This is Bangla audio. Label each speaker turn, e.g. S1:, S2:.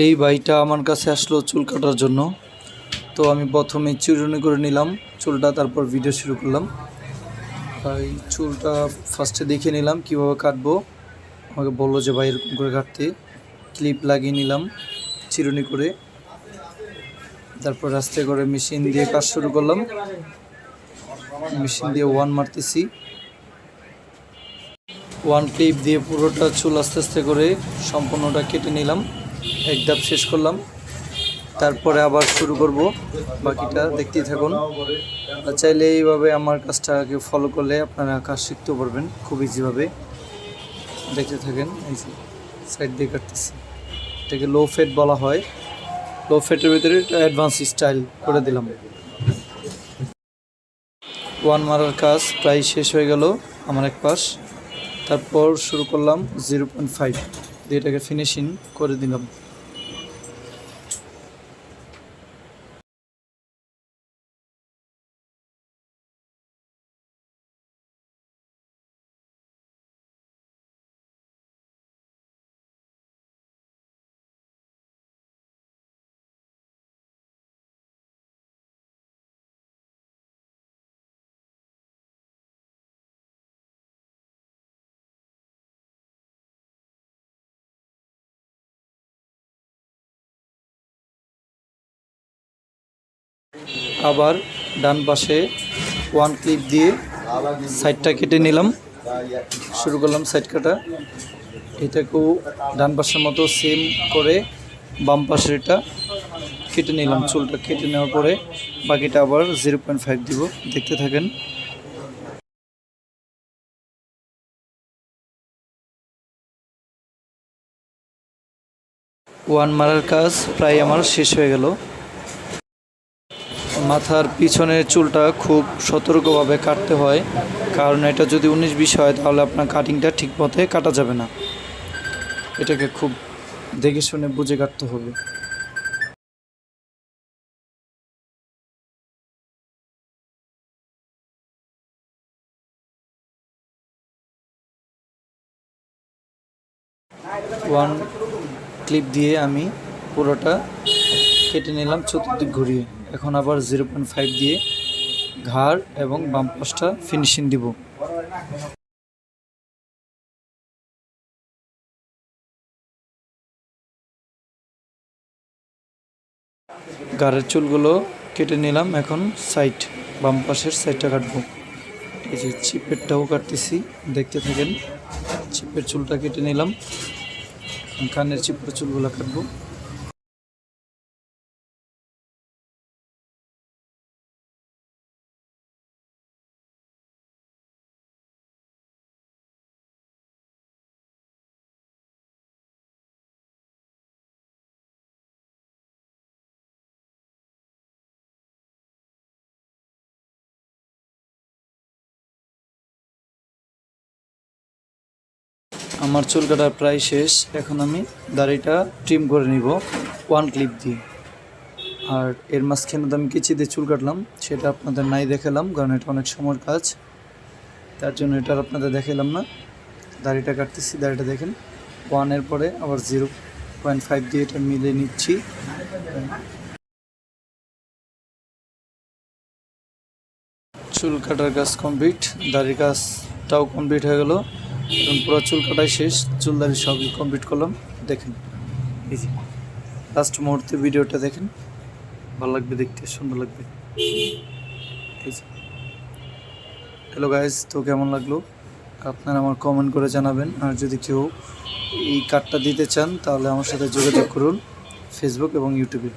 S1: এই ভাইটা আমার কাছে আসলো চুল কাটার জন্য। তো আমি প্রথমে চিরুনি করে নিলাম, চুলটা তারপর ভিডিও শুরু করলাম। ভাই, চুলটা ফার্স্টে দেখে নিলাম কীভাবে কাটবো। আমাকে বলল যে, ভাই, এরকম করে কাটতে। ক্লিপ লাগিয়ে নিলাম, চিরুনি করে। তারপর আস্তে করে মেশিন দিয়ে কাজ শুরু করলাম। মেশিন দিয়ে ওয়ান মারতেছি। ওয়ান ক্লিপ দিয়ে পুরোটা চুল আস্তে আস্তে করে সম্পূর্ণটা কেটে নিলাম। এক ধাপ শেষ করলাম। তারপরে আবার শুরু করব। বাকিটা দেখতেই থাকুন। চাইলে এইভাবে আমার কাজটাকে ফলো করলে আপনারা কাজ শিখতেও পারবেন, খুব ইজিভাবে দেখতে থাকেন, এই যে সাইড দিয়ে কাটতেছি। এটাকে লো ফেট বলা হয়। লো ফেটের ভিতরে অ্যাডভান্স স্টাইল করে দিলাম। ওয়ান মারার কাজ প্রায় শেষ হয়ে গেল আমার এক পাশ। তারপর শুরু করলাম জিরো পয়েন্ট ফাইভ দিয়ে এটাকে ফিনিশিং করে দিলাম। আবার ডান পাশে ওয়ান ক্লিপ দিয়ে সাইডটা কেটে নিলাম। শুরু করলাম সাইড কাটা। এটাকেও ডান পাশের মতো সেম করে বাম পাশের এটা কেটে নিলাম। চুলটা কেটে নেওয়ার পরে বাকিটা আবার জিরো পয়েন্ট ফাইভ দিব। দেখতে থাকেন। ওয়ান মারার কাজ প্রায় আমার শেষ হয়ে গেল। মাথার পিছনের চুলটা খুব সতর্কভাবে কাটতে হয়। কারণ এটা যদি উনিশ বিশ হয়, তাহলে আপনার কাটিংটা ঠিক পথে কাটা যাবে না। এটাকে খুব দেখে শুনে বুঝে কাটতে হবে। ওয়ান ক্লিপ দিয়ে আমি পুরোটা কেটে নিলাম চতুর্দিক ঘুরিয়ে। এখন আবার জিরো পয়েন্ট ফাইভ দিয়ে ঘাড় এবং বাম ফিনিশিং দিব। ঘাড়ের চুলগুলো কেটে নিলাম এখন সাইড বাম পাশের সাইডটা কাটবো। এই যে চিপেরটাও কাটতেছি, দেখতে থাকেন চিপের চুলটা কেটে নিলাম। কানের চিপের চুলগুলো কাটবো। আমার চুল কাটা প্রায় শেষ। এখন আমি দাড়িটা ট্রিম করে নিব ওয়ান ক্লিপ দিয়ে। আর এর মাঝখানে তো আমি কেচি দিয়ে চুল কাটলাম, সেটা আপনাদের নাই দেখালাম, কারণ এটা অনেক সময়ের কাজ। তার জন্য এটা আপনাদের দেখালাম না। দাড়িটা কাটতেছি, দাড়িটা দেখেন। ওয়ানের পরে আবার জিরো পয়েন্ট ফাইভ দিয়ে এটা মিলে নিচ্ছি। চুল কাটার কাজ কমপ্লিট দাড়ির কাজটাও কমপ্লিট হয়ে গেল। এখন পুরো চুল কাটাই শেষ চুল দাড়ি সবই কমপ্লিট করলাম দেখেন। এই যে। লাস্ট মুহূর্তে ভিডিওটা দেখেন ভালো লাগবে দেখতে সুন্দর লাগবে। এই যে। হ্যালো গাইজ তো কেমন লাগল? আপনারা আমার কমেন্ট করে জানাবেন আর যদি কেউ এই কার্ডটা দিতে চান তাহলে আমার সাথে যোগাযোগ করুন ফেসবুক এবং ইউটিউবে